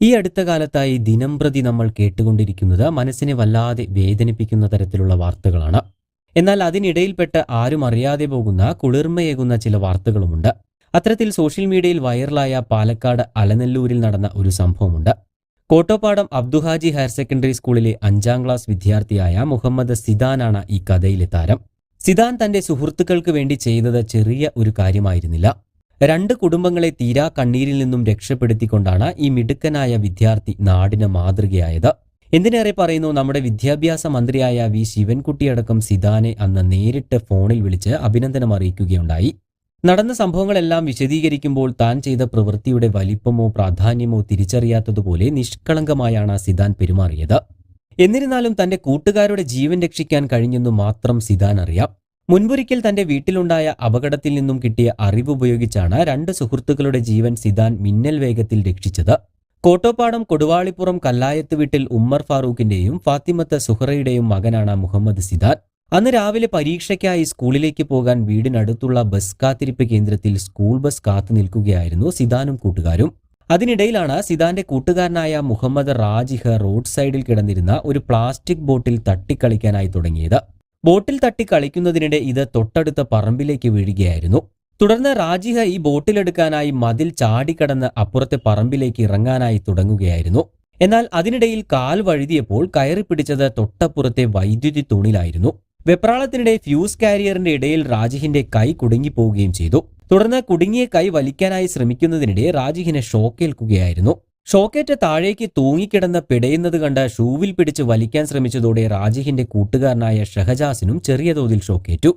ഈ അടുത്ത കാലത്തായി ദിനംപ്രതി നമ്മൾ കേട്ടുകൊണ്ടിരിക്കുന്നത് മനസ്സിനെ വല്ലാതെ വേദനിപ്പിക്കുന്ന തരത്തിലുള്ള വാർത്തകളാണ്. എന്നാൽ അതിനിടയിൽപ്പെട്ട് ആരും അറിയാതെ പോകുന്ന കുളിർമയേകുന്ന ചില വാർത്തകളുമുണ്ട്. അത്തരത്തിൽ സോഷ്യൽ മീഡിയയിൽ വൈറലായ പാലക്കാട് അലനല്ലൂരിൽ നടന്ന ഒരു സംഭവമുണ്ട്. കോട്ടോപ്പാടം അബ്ദുഹാജി ഹയർ സെക്കൻഡറി സ്കൂളിലെ അഞ്ചാം ക്ലാസ് വിദ്യാർത്ഥിയായ മുഹമ്മദ് സിദാനാണ് ഈ കഥയിലെ താരം. സിദാൻ തന്റെ സുഹൃത്തുക്കൾക്ക് വേണ്ടി ചെയ്തത് ചെറിയ ഒരു കാര്യമായിരുന്നില്ല. രണ്ട് കുടുംബങ്ങളെ തീരാ കണ്ണീരിൽ നിന്നും രക്ഷപ്പെടുത്തിക്കൊണ്ടാണ് ഈ മിടുക്കനായ വിദ്യാർത്ഥി നാടിന് മാതൃകയായത്. എന്തിനേറെ പറയുന്നു നമ്മുടെ വിദ്യാഭ്യാസ മന്ത്രിയായ വി. ശിവൻകുട്ടിയടക്കം സിദാനെ അന്ന് നേരിട്ട് ഫോണിൽ വിളിച്ച് അഭിനന്ദനം അറിയിക്കുകയുണ്ടായി. നടന്ന സംഭവങ്ങളെല്ലാം വിശദീകരിക്കുമ്പോൾ താൻ ചെയ്ത പ്രവൃത്തിയുടെ വലിപ്പമോ പ്രാധാന്യമോ തിരിച്ചറിയാത്തതുപോലെ നിഷ്കളങ്കമായാണ് സിദാൻ പെരുമാറിയത്. എന്നിരുന്നാലും തന്റെ കൂട്ടുകാരുടെ ജീവൻ രക്ഷിക്കാൻ കഴിഞ്ഞെന്നു മാത്രം സിദാൻ അറിയാം. മുൻപൊരിക്കൽ തന്റെ വീട്ടിലുണ്ടായ അപകടത്തിൽ നിന്നും കിട്ടിയ അറിവ് ഉപയോഗിച്ചാണ് രണ്ട് സുഹൃത്തുക്കളുടെ ജീവൻ സിദാൻ മിന്നൽ വേഗത്തിൽ രക്ഷിച്ചത്. കോട്ടോപ്പാടം കൊടുവാളിപ്പുറം കല്ലായത്ത് വീട്ടിൽ ഉമ്മർ ഫാറൂഖിന്റെയും ഫാത്തിമത്ത് സുഹറയുടെയും മകനാണ് മുഹമ്മദ് സിദാൻ. അന്ന് രാവിലെ പരീക്ഷയ്ക്കായി സ്കൂളിലേക്ക് പോകാൻ വീടിനടുത്തുള്ള ബസ് കാത്തിരിപ്പ് കേന്ദ്രത്തിൽ സ്കൂൾ ബസ് കാത്തു നിൽക്കുകയായിരുന്നു സിദാനും കൂട്ടുകാരും. അതിനിടയിലാണ് സിദാന്റെ കൂട്ടുകാരനായ മുഹമ്മദ് റാജിഹ് റോഡ് സൈഡിൽ കിടന്നിരുന്ന ഒരു പ്ലാസ്റ്റിക് ബോട്ടിൽ തട്ടിക്കളിക്കാനായി തുടങ്ങിയത്. ബോട്ടിൽ തട്ടി കളിക്കുന്നതിനിടെ ഇത് തൊട്ടടുത്ത പറമ്പിലേക്ക് വീഴുകയായിരുന്നു. തുടർന്ന് റാജിഹ ഈ ബോട്ടിലെടുക്കാനായി മതിൽ ചാടിക്കടന്ന് അപ്പുറത്തെ പറമ്പിലേക്ക് ഇറങ്ങാനായി തുടങ്ങുകയായിരുന്നു. എന്നാൽ അതിനിടയിൽ കാൽ വഴുതിയപ്പോൾ കയറി പിടിച്ചത് തൊട്ടപ്പുറത്തെ വൈദ്യുതി തൂണിലായിരുന്നു. വെപ്രാളത്തിനിടെ ഫ്യൂസ് കാരിയറിന്റെ ഇടയിൽ രാജിഹിന്റെ കൈ കുടുങ്ങിപ്പോവുകയും ചെയ്തു. തുടർന്ന് കുടുങ്ങിയ കൈ വലിക്കാനായി ശ്രമിക്കുന്നതിനിടെ രാജിഹിനെ ഷോക്കേൽക്കുകയായിരുന്നു. ഷോക്കേറ്റ് താഴേക്ക് തൂങ്ങിക്കിടന്ന് പിടയുന്നത് കണ്ട് ഷൂവിൽ പിടിച്ച് വലിക്കാൻ ശ്രമിച്ചതോടെ രാജിഹിന്റെ കൂട്ടുകാരനായ ഷഹജാസിനും ചെറിയ തോതിൽ ഷോക്കേറ്റു.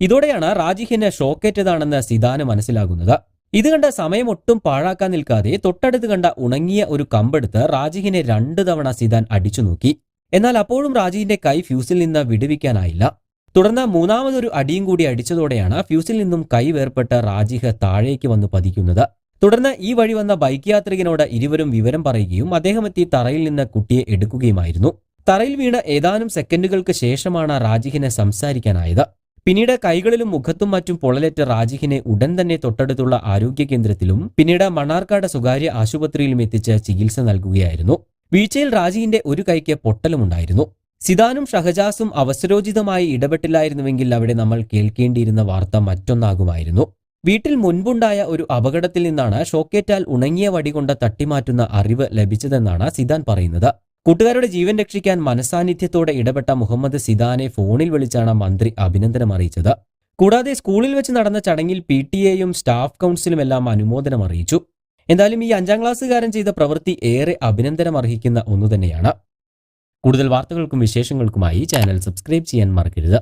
ഇതോടെയാണ് റാജിഹിന് ഷോക്കേറ്റതാണെന്ന് സിദാന് മനസ്സിലാകുന്നത്. ഇത് കണ്ട സമയം ഒട്ടും പാഴാക്കാൻ നിൽക്കാതെ തൊട്ടടുത്ത് കണ്ട ഉണങ്ങിയ ഒരു കമ്പെടുത്ത് റാജിഹിനെ രണ്ടു തവണ സിദാൻ അടിച്ചു നോക്കി. എന്നാൽ അപ്പോഴും റാജിഹിന്റെ കൈ ഫ്യൂസിൽ നിന്ന് വിടുവിക്കാനായില്ല. തുടർന്ന് മൂന്നാമതൊരു അടിയും കൂടി അടിച്ചതോടെയാണ് ഫ്യൂസിൽ നിന്നും കൈ വേർപ്പെട്ട് റാജിഹ് താഴേക്ക് വന്ന് പതിക്കുന്നത്. തുടർന്ന് ഈ വഴി വന്ന ബൈക്ക് യാത്രികനോട് ഇരുവരും വിവരം പറയുകയും അദ്ദേഹം എത്തി തറയിൽ നിന്ന് കുട്ടിയെ എടുക്കുകയുമായിരുന്നു. തറയിൽ വീണ് ഏതാനും സെക്കൻഡുകൾക്ക് ശേഷമാണ് റാജിഹിനെ സംസാരിക്കാനായത്. പിന്നീട് കൈകളിലും മുഖത്തും മറ്റും പൊള്ളലേറ്റ റാജിഹിനെ ഉടൻ തന്നെ തൊട്ടടുത്തുള്ള ആരോഗ്യ കേന്ദ്രത്തിലും പിന്നീട് മണ്ണാർക്കാട് സ്വകാര്യ ആശുപത്രിയിലും എത്തിച്ച് ചികിത്സ നൽകുകയായിരുന്നു. വീഴ്ചയിൽ റാജിഹിന്റെ ഒരു കൈക്ക് പൊട്ടലുമുണ്ടായിരുന്നു. സിദാനും ഷഹജാസും അവസരോചിതമായി ഇടപെട്ടില്ലായിരുന്നുവെങ്കിൽ അവിടെ നമ്മൾ കേൾക്കേണ്ടിയിരുന്ന വാർത്ത മറ്റൊന്നാകുമായിരുന്നു. വീട്ടിൽ മുൻപുണ്ടായ ഒരു അപകടത്തിൽ നിന്നാണ് ഷോക്കേറ്റാൽ ഉണങ്ങിയ വടി കൊണ്ട് തട്ടിമാറ്റുന്ന അറിവ് ലഭിച്ചതെന്നാണ് സിദാൻ പറയുന്നത്. കൂട്ടുകാരുടെ ജീവൻ രക്ഷിക്കാൻ മനസാന്നിധ്യത്തോടെ ഇടപെട്ട മുഹമ്മദ് സിദാനെ ഫോണിൽ വിളിച്ചാണ് മന്ത്രി അഭിനന്ദനം അറിയിച്ചത്. കൂടാതെ സ്കൂളിൽ വെച്ച് നടന്ന ചടങ്ങിൽ പി ടി എയും സ്റ്റാഫ് കൗൺസിലും എല്ലാം അനുമോദനം അറിയിച്ചു. എന്തായാലും ഈ അഞ്ചാം ക്ലാസ്സുകാരൻ ചെയ്ത പ്രവൃത്തി ഏറെ അഭിനന്ദനം അർഹിക്കുന്ന ഒന്നു തന്നെയാണ് കൂടുതൽ വാർത്തകൾക്കും വിശേഷങ്ങൾക്കുമായി ചാനൽ സബ്സ്ക്രൈബ് ചെയ്യാൻ മറക്കരുത്.